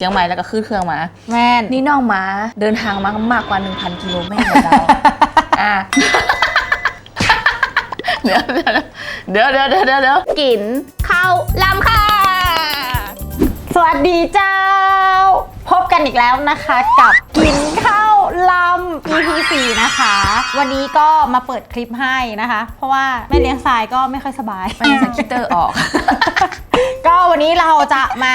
เชียงใหม่แล้วก็ขึ้นเครื่องมา แม่นนี่น้องมาเดินทางมามากกว่า 1,000 กิโลเมตรนะเจ้าอะเดี๋ยวเดี๋ยวเดี๋ยวเดี๋ยวเดี๋ยวเดี๋ยวกินข้าวลำค่ะ สวัสดีเจ้า พบกันอีกแล้วนะคะกับกินข้าวลำ EP 4นะคะ วันนี้ก็มาเปิดคลิปให้นะคะ เพราะว่าแม่เลี้ยงทรายก็ไม่ค่อยสบายไม่ได้สกิตเตอร์ออก ก็วันนี้เราจะมา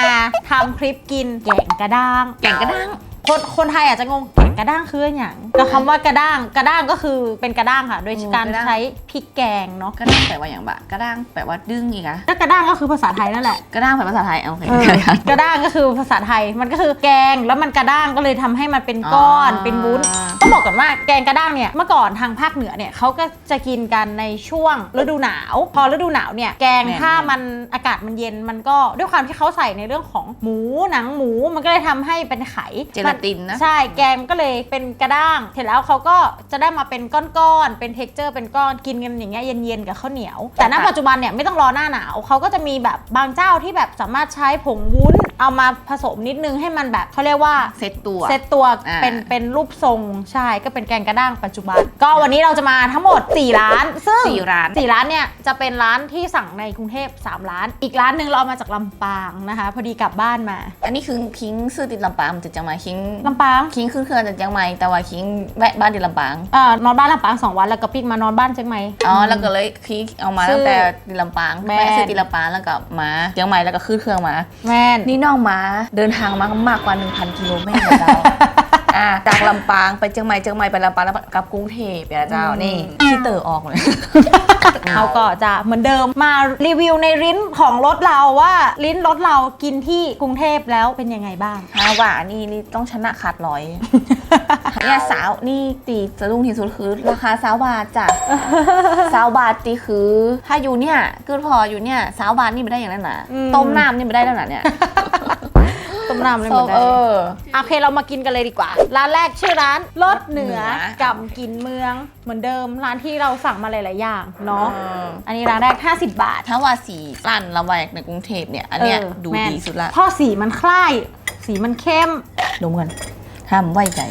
ทำคลิปกินแกงกระด้างแก่งกระด้าง คนคนไทยอาจจะงงแกงกระด้างคืออย่างก็คำว่ากระด้างกระด้างก็คือเป็นกระด้างค่ะ โดยการใช้พริกแกงเนาะกระด้างแปลว่าอย่างบะกระด้างแปลว่าดึงอีกอะก็กระด้างก็คือภาษาไทยนั่นแหละกระด้างแปลภาษาไทยเอาโอเคเออกระด้างก็คือภาษาไทยมันก็คือแกงแล้วมันกระด้างก็เลยทำให้มันเป็นก้อนอ๋อเป็นวุ้นต้องบอกก่อนว่าแกงกระด้างเนี่ยเมื่อก่อนทางภาคเหนือเนี่ยเขาก็จะกินกันในช่วงฤดูหนาว พอฤดูหนาวเนี่ยแกงแน่นถ้ามันอากาศมันเย็นมันก็ด้วยความที่เขาใส่ในเรื่องของหมูหนังหมูมันก็เลยทำให้เป็นไขเจลาตินนะ ใช่แกงก็เลยเป็นกระด้าง เสร็จแล้วเขาก็จะได้มาเป็นก้อนๆ เป็นเท็กเจอร์เป็นก้อนกินกันอย่างเงี้ยเย็นๆกับข้าวเหนียว แต่ณปัจจุบันเนี่ยไม่ต้องรอหน้าหนาวเขาก็จะมีแบบบางเจ้าที่แบบสามารถใช้ผงวุ้น เอามาผสมนิดนึงให้มันแบบเขาเรียกว่าเซตตัว เซตตัวอ่า เป็นเป็นรูปทรงใช่ก็เป็นแกงกระด้างปัจจุบัน ก็วันนี้เราจะมาทั้งหมด 4 ร้าน ซึ่ง สี่ร้าน สี่ร้านเนี่ยจะเป็นร้านที่สั่งในกรุงเทพ3ร้าน อีกร้านหนึ่งเราเอามาจากลำปางนะคะ พอดีกลับบ้านมาอันนี้คือคิงซื้อติดลำปางมันจะจังไหมคิงลำปางคิงขึ้นเครื่องจากเชียงใหม่แต่ว่าคิงแวะบ้านติดลำปางเอ่อนอนบ้านลำปางสองวันแล้วก็ปิ๊กมานอนบ้านเชียงใหม่ อ๋อแล้วก็เลยคิงเอามาซื้ตั้องแต่ติดลำปางแม่ แวะซื้อติดลำปางแล้วก็มาเชียงใหม่แล้วก็ขึ้นเครื่องมา แม่นนี่น้องมาเดินทางมามากกว่า 1,000 กิโลเมตรแล้ว จ้าอะจากลำปางไปเชียงใหม่เชียงใหม่ไปลำปางแล้วกลับกรุงเทพเนี่ยนะเจ้านี่ที่เตอร์ออกเลย เขาก็จะเหมือนเดิมมารีวิวในลิ้นของรถเราว่า ลิ้นรถเรากินที่กรุงเทพแล้วเป็นยังไงบ้าง ฮาว่านี่นี่ต้องชนะขาดร้อย เนี่ยสาวนี่ตีสะดุ้งที่สุดคือ ราคาสาวบาทจ้ะ สาวบาทตีคือ ถ้าอยู่เนี่ยคือพออยู่เนี่ยสาวบาทนี่ไม่ได้อย่างนั้นนะอืม ต้มน้ำนี่ไม่ได้แล้วนะเนี่ย ต้มน้ำเลยหมส้ดมเลเอยอโอเคเรามากินกันเลยดีกว่า ร้านแรกชื่อร้านรสเหนือเหนือ กับกินเมืองเหมือนเดิมร้านที่เราสั่งมาหลาย ๆ อย่างเนาะเอออันนี้ร้านแรก 50 บาท ถ้าว่าสีร้านละแวกในกรุงเทพเนี่ยอันเนี้ยเออดูแม่นดีสุดละเพราะสีมันคล้าย สีมันเข้มดมกันห้ามไว้ใจ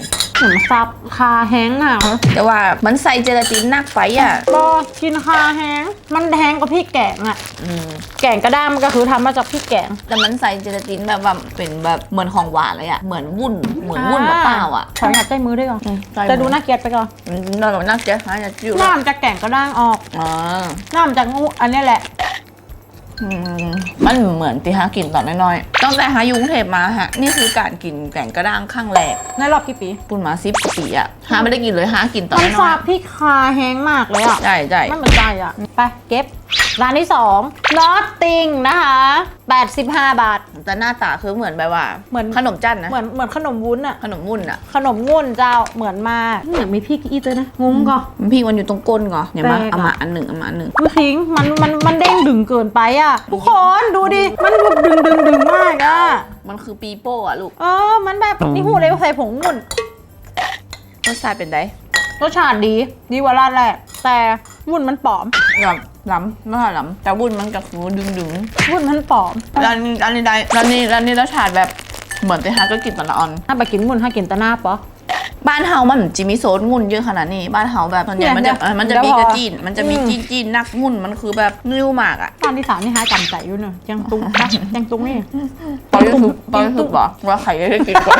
เหมือนซับคาแห้งอะแต่ว่ามันใส่เจลาตินนักไปอะบอกินคาแห้ง มันแห้งกว่าพริกแกงอะอืมแกงกระด้างมันก็คือทำมาจากพริกแกง แต่มันใส่เจลาตินแบบว่าเป็นแบบเหมือนของหวานเลยอะเหมือนวุ้นเหมือนวุ้นมะเปล่าอะขอหยัดใจมือด้วยก่อนอืมใส่จะดูน่าเกลียดไปก่อนนอนหลับนักเจ๊ฮะจะจิ้วน้ำจากแกงกระด้างออกอ๋อน้ำจากงูอันนี้แหละ อืมมันเหมือนตีฮากินตอนน้อยๆตั้งแต่หายุงเทพมาฮะนี่คือการกินแกงกระด้างข้างแรกในรอบกี่ปีปุ่นมาซิบปีอะหาไม่ได้กินเลยหากินตอนมันน้ซาอยบพริกคาแห้งมากเลยอะๆใช่ใช่ มันเหมือนใจอะ ไปเก็บ ร้านที่สองนอตติงนะคะ 85 บาท แต่หน้าตาคือเหมือนแบบว่าเหมือน ขนมจันนะเหมือนเหมือนขนมวุ้นอะขนมวุ่นอะขนมงุ่นเจ้าเหมือนมากเหมือนมีพริกอีเตอร์นะงงก็มันพี่มันอยู่ตรงก้นก่อนเดี๋ยวมาแปลกอะ เอามาอันหนึ่งเอามาอันหนึ่งดูทิ้งมันมันมันเด้งดึงเกินไปอะทุกคนดูดิ มันแบบดึงดึงดึงมากอะมันคือปีโป้อะลูก เออ มันแบบนี่หูเลยใส่ผงงุ่น รสชาติเป็นไงรสชาติดี ดีกว่าร้านแรกแต่ วุ้นมันปลอมแบบล้ำไม่ค่อยล้ำแต่วุ้นมันก็คือดึงดึงวุ้นมันปลอมๆร้านนี้ร้านนี้ได้ร้านนี้ร้านนี้รสชาติแบบเหมือนแต่ฮาก็กินตอนละออนถ้าไปกินวุ้นถ้ากินตะหน้าปะบ้านเฮามันจิมีโซนงุ่นเยอะขนาดนี้ บ้านเฮาแบบส่วนใหญ่มันจะเนี่ยเออมันจะเดี๋มียวพอกระจีนมันจะมีอืมจีนจีนนักงุ่นมันคือแบบนิ้วมากอะร้านที่สามนี่หายจำใจอยู่เนอะยังตุงปะยังตุงนี่ตอนที่สุดตอนที่สุดบอกว่าใครจะได้กินก่อน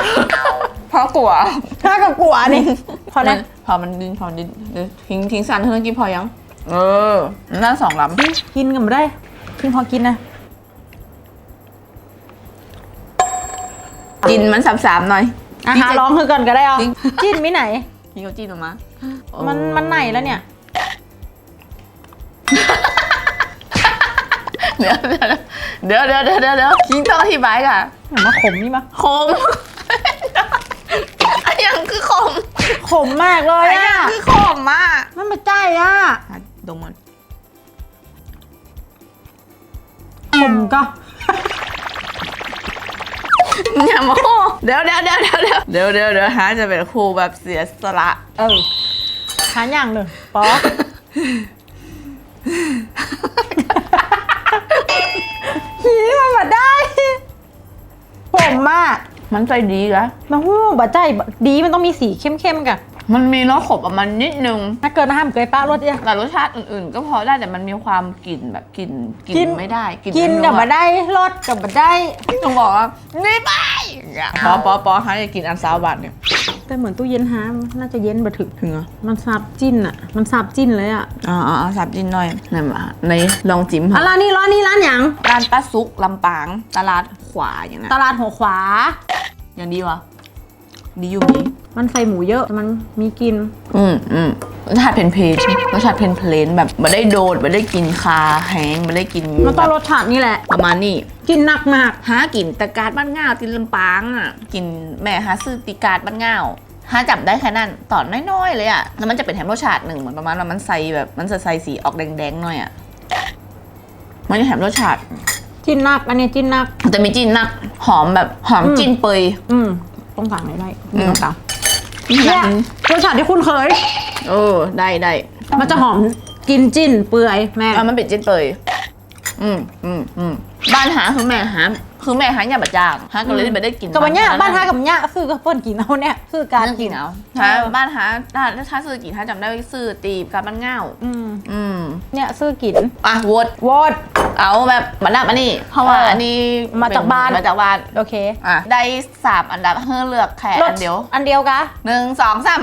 เพราะกลัวถ้ากับกลัวนี่พอแล้วพอมันดินพอมันดินเดี๋ยวทิ้งทิ้งสันเท่านั้นกินพอยัง เออน่าสองลำกินกันไม่ได้กินพอกินนะกินมันสามๆหน่อยอาหารร้องคือก่อนก็ได้เอาจริงจิ้นมิไหน กินเขาจีนออกมามัมันมันไหนแล้วเนี่ย เดี๋ยวเดี๋ยวเดี๋ยวเดี๋ยวเดี๋ยวเดี๋ยวคิงต้องอธิบายค่ะเหมือนมาขมนี่ปะคม ขมมากเลยอ้เนี่ยอะคือขมมากมันมาใจอะอะดมมันขมก็ อย่ามาโหเดี๋ยวเดี๋ยวเดี๋ยวเดี๋ยวเดี๋ยวเดี๋ยวเดี๋ยวฮะจะเป็นครูแบบเสียสละ เออฮาอย่างหนึ่งป๊อก มันมาได้ผมมากมันใจดีกะมาหู้บะใจบะดีมันต้องมีสีเข้มๆกันมันมีรสขบประมาณนิดนึง ถ้าเกินห้ามเกยป้ารสเนี่ย แต่รสชาติอื่นๆ ก็พอได้แต่มันมีความกลิ่นแบบกลิ่นกกิลิ่นนไม่ได้กินไม่กับรู้บะได้รสกับบะได้ต้องบอกว่านี่ไปอย่างเงี้ยปอปอปอฮะจะกินอันซาวบาทเนี่ย แต่เหมือนตู้เย็นฮะน่าจะเย็นบะถึกถึงเหรอมันซับจิ้นอะมันซับจิ้นเลยอะอ๋ออ๋อสับจินหน่อยไหนมาในลองจิ้มอะร้านนี้ร้านนี้ร้านหยังร้านป้าซุกลำปาง ตลาดขวาอย่างนั้นตลาดหัวขวา อย่างดีวะดีอยู่ดี มันใส่หมูเยอะแต่มันมีกลิน อืมอืมรสชาติเพลนเพลนรสชาติเพลนเพลนแบบไม่ได้โดดไม่ได้กินคาแห้งไม่ได้กินมันต้องแบบรสชาตินี่แหละ ประมาณนี้กินหนักมากหากินตะการบ้านง่าวตินลำปางอะกินแม่หาซื้อติการบ้านง่าวหาจับได้แค่นั้นตอนน้อยๆเลยอะแล้วมันจะเป็นแถมรสชาติหนึ่งเหมือนประมาณว่ามันใส่แบบมันจะใส่สีออกแดงๆหน่อยอะมันจะแถมรสชาติจิ้นหนัก อันนี้จิ้นหนักมันจะมีจิ้นนักหอมแบบหอมอืม จิ้นเปยอืมต้องสั่งไหนได้อืมต้องสั่ง เนี่ยรสชาติที่คุณเคย เออ ได้ได้มันจะหอมกินจิ้นเปื่อยแม่อะมันเป็นจิ้นเปยอืมอืมอืมบ้านหาคือแม่หา คือแม่หาอย่าบะจางหาก็เลยไม่ได้กินกับมันเนี่ยร้บ้านท่ากับมันเนี่ยคือกับเปิ้นกินเอาเนี่ยคือการเรื่องกินเอาเอถ้าอบ้านหาถ้าถ้าซื้อกี่ถ้าจำได้ว่าซื้อตีบกับมันง่าวอืมอืมเนี่ยซื้อกินอะวดวอดเอาแบบมานับอันนี้ เพราะว่าเอออัอันนี้มาจากบ้านมาจากบ้านโอเคอะได้สามอันดับให้เลือกแค่รสอันเดียว อันเดียวกะหนึ่งสองสาม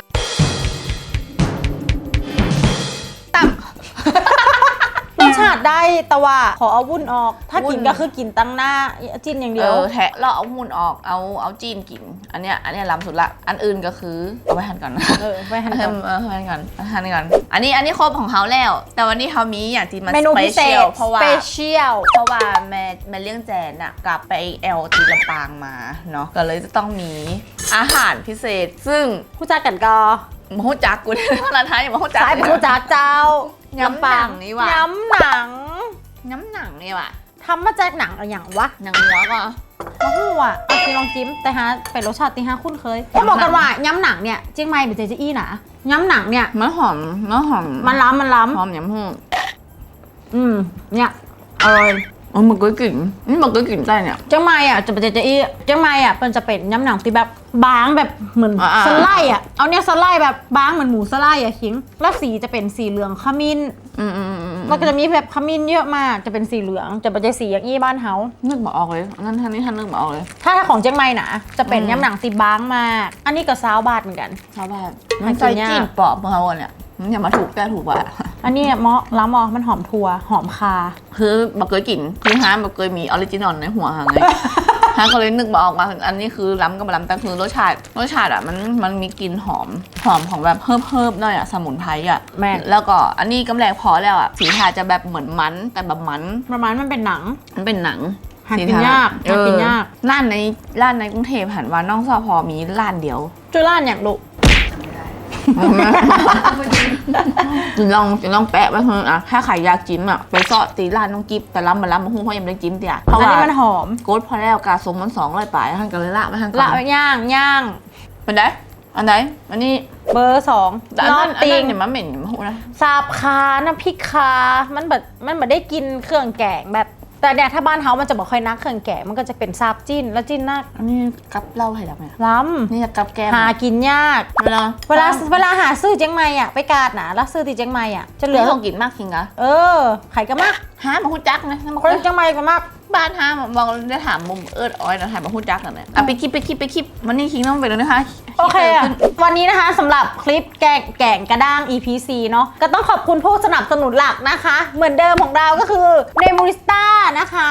ตั้มรสชาติได้ แต่ว่าขอเอาวุ่นออก ถ้ากินวุ่นก็คือกินตั้งหน้าจิ้นอย่างเดีเดี๋ยวแทะเราเอาหุ่นออกเอาเอาจีนกิน อันเนี้ยอันเนี้ยล้ำสุดละ อันอื่นก็คือเอาไว้หันก่อนเออไปหันก่อนเออหันก่อนหันก่อน อันนี้อันนี้ครบของเขาแล้ว แต่วันนี้เขามีอย่างที่มันเมนูพิเศษเพราะว่าสเปเชียลเพราะว่าแม่แม่เลี้ยงแจนอะกลับไปแอลที่ลำปางมาเนาะก็เลยจะต้องมีอาหารพิเศษ ซึ่งผู้จัดกันกอมโหจักกูได้ภาษาไทยมโหจักสายผู้จัดเจ้าย้ำปังนี่ว่ะย้ำหนัง น้ำหนังนี่ว่ะทำมาจากหนังอะไรอย่างวะหนังหัวก็มะฮู้อะเอาทีลองจิ้มแต่ฮะเป็นรสชาติที่ฮะคุ้นเคยต้องบอกกันว่าย้ำหนังเนี่ยเจียงใหม่เป็นเจเจอี้นะย้ำหนังเนี่ยมันหอมมันหอมมันล้ำมันล้หอมยำหูำอืมเนี่ยอร่อยอ๋อมันก็กลิ่นนี่มันก็กลิ่นใต้เนี่ยเจียงใหม่อะจะเป็นเจเจอี้เจียงใหม่อะมันจะเป็นย้ำหนังที่แบบบางแบบเหมือนอ่าๆสไลด์อะเอาเนี่ยสไลด์แบบบางเหมือนหมูสไลด์อะคิงแล้วสีจะเป็นสีเหลืองขมิ้นอืมอืมอื มอืมมันก็จะมีแบบขมิ้นเยอะมาก จะเป็นสีเหลือง จะเป็นสีอย่างอี้บ้านเฮา นึกไมาออกเลยงั้นท่านนี้ท่านนึกไมาออกเลยถ้าของเจียงใหม่นะจะเป็นอืมย้ำหนังตีบางมาก อันนี้ก็ซาวบาทเหมือนกัน ชาวบ้านหามันกิใส่นยากจีนปอบของเขาเนี่ยมันอย่ามาถูกแก้ถูกว่ะอันนี้เมาะล้ำมอมันหอมทัวหอมคา คือบักเคยกินคือฮาบักเคยมีออริจินอลในหัวฮะไง ฮาก็เลยนึกมาออกมาอันนี้คือล้ำกับล้ำแต่คือรสชาติรสชาติอะมันมันมีกลิ่นหอมหอมของแบบเฮิบเฮิบๆหน่อยอะสมุนไพรอะแม่นแล้วก็อันนี้กำแรงพอแล้วอะสีทาจะแบบเหมือนมันแต่แบบมันประมาณมันเป็นหนังมันเป็นหนังหากินสีทยากเอหาอกินยากร้านในร้านในกรุงเทพหันว่าน้องสอพอมีร้านเดียวจุฬาอย่างดุจะ ลองจะลองแปะไว้เถอะอะถ้าใครอยากจิ้มอะไปเสาะตีร้านน้องกิฟแต่ล้ำมาล้ำมาหุ้งเพราะยังไม่ได้จิ้มเตี่ยเพราะอันว่านี้มันหอม โกดพอแล้วกาสมมันสองร้อยปลายท่านก็เลยละไว้ท่านก่อนละย่างย่าง เป็นไงอันไหนอันนี้เบอร์สองแต่อันนอนั้นนอันตินั้งนเนี่ยมันเหม็นอย่ามาหูนะซาบคาน้ำพริกคา มันแบบมันแบบได้กินเครื่องแกงแบบ แต่เนี่ยถ้าบ้านเฮามันจะบอกค่อยนักเครื่องแกงมันก็จะเป็นซาบจิ้นแล้วจิ้นนักอันนี้กับเหล่าให้ดับเนี่ยล้นี่จะกับแก้มำหากินยากเวลาเวลาเวลาหาซื้อเจียงใหม่อะไปกาดนะแล้วซื้อที่เจียงใหม่อะจะเหเหลืลืออของกินมากจริงอะเออไข่ก็มากหามาหูจักนะมาคนเจียงใหม่ก็มาก บ้านหาบองได้ถามมุมเอิร์ดออยนะถ่ายมาหูจักกันเนี่ยอะไปคลิปไปคลิปไปคลิปวันนี้คิงต้องไปเลยนะคะโอเคอะวันนี้นะคะสำหรับคลิปแกงแกงกระด้าง EP C เนาะก็ต้องขอบคุณผู้สนับสนุนหลักนะคะ เหมือนเดิมของเราก็คือเนมูริสต้านะคะ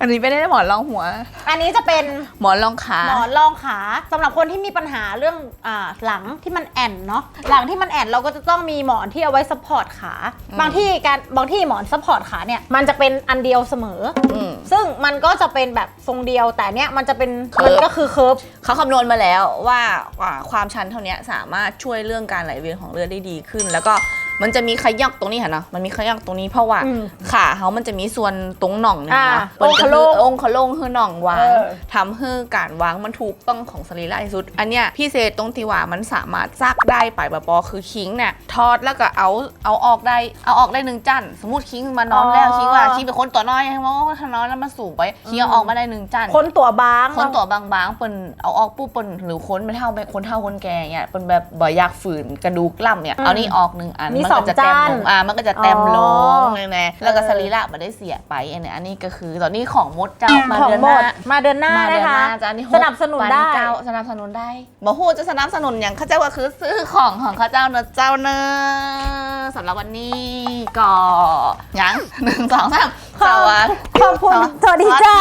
อันนี้ไม่ได้หมอนรองหัว อันนี้จะเป็นหมอนรองขาหมอนรองขาสำหรับคนที่มีปัญหาเรื่องอ่าหลังที่มันแอนเนาะหลังที่มันแอนเราก็จะต้องมีหมอนที่เอาไว้ซัพพอร์ตขา บางที่การบางที่หมอนซัพพอร์ตขาเนี่ยมันจะเป็นอันเดียวเสมออืมซึ่งมันก็จะเป็นแบบทรงเดียวแต่เนี้ยมันจะเป็นเคิร์ฟมันก็คือเคิร์ฟ เขาคำนวณมาแล้วว่าอ่าความชันเท่านี้สามารถช่วยเรื่องการไหลเวียนของเลือดได้ดีขึ้น แล้วก็ มันจะมีขยักตรงนี้เห็นเนาะมันมีขยักตรงนี้เพราะว่าอืมขาเขามันจะมีส่วนตรงหน่องนี่อ่านะองคโลงองคโลงคือหน่องวางเออ ทำให้การวางมันถูกต้องของสรีระที่สุด อันเนี้ยพี่เศษตรงที่ว่ามันสามารถซักได้ไปแบบปอคือคิงเนี่ยทอดแล้วก็เอาเอาออกได้เอาออกได้หนึ่งจันสมมติคิงมานอนแล้วคิงว่าคิงเป็นคนตัวน้อยใช่ไหมว่าถ้านอนแล้วมันสูงไปคิงเอาออกมาได้หนึ่งจัน คนตัวบาง คนตัวบางๆเปิ้นเอาออกปุ๊บเปิ้นหรือคนไม่เท่าไปคนเท่าคนแก่เนี่ยเปิ้นแบบบ่อยากฝืนกระดูกล่ำเนี่ย เอานี่ออกหนึ่งอันมีมัสองก็จะเต็มจานลงอ่ามันก็จะเต็มลอ๋งอเลยนะแล้วก็เออสรีระมันได้เสียไปอันเนี้ยอันนี้ก็คือตอนนี้ของมดเจ้ามาของเดือนหมหน้า ดมาเดือนหน้ามาเดือนนะคะหน้าจ้านี่สนับสนุนได้ปัเจ้าสนับสนุนได้บ่ฮู้จะสนับสนุนอย่างข้าเจ้าก็คือซื้อของของข้าเจ้าเนอะเจ้าเนอะสำหรับวันนี้ก็ยังหนึ่งสองสามสวัสดีขอบคุณสวัสดีจ้า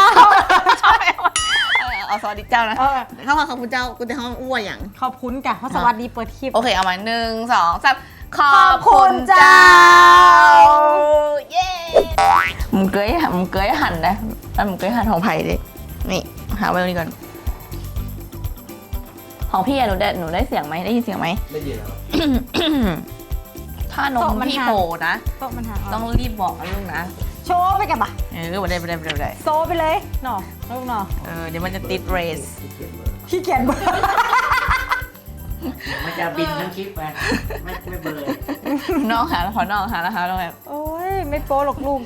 เอาสวัสดีเจ้านะเออเข้ามาขอบคุณเจ้ากูจะเข้ามาอ้วนอย่าง ขอบคุณจ้ะเพราะสวัสดีเปิดคลิป โอเคเอามาหนึ่งสองสาม ขขออบบคุคุณณเจ้าเจ้า เย้มึงเกยมึงเกยหันนะอันมึงเกยหันของไผ่ดิ นี่ หาไว้ตรงนี้ก่อน ของพี่อะหนูได้หนูได้เสียงไหมได้ยินเสียงไหม ได้ยินแล้วถ้านมโต๊ะมันพี่หักโผล่นะ โต๊ะมันหาต้องรีบบอกนะลูกนะ โชว์ไปกันปะเออไม่ได้ไม่ได้ไม่ได้ไม่ได้โซไปเลยหน่อลูกหน่อเออเดี๋ยวมันจะติดเรสขี้เกียจเบอร์ มันจะบินทั้งคลิปไปไม่ไม่เบลอน้องหาแล้วขอน้องหาแล้วหาแล้วแบบโอ้ยไม่โป๊หรอกลูก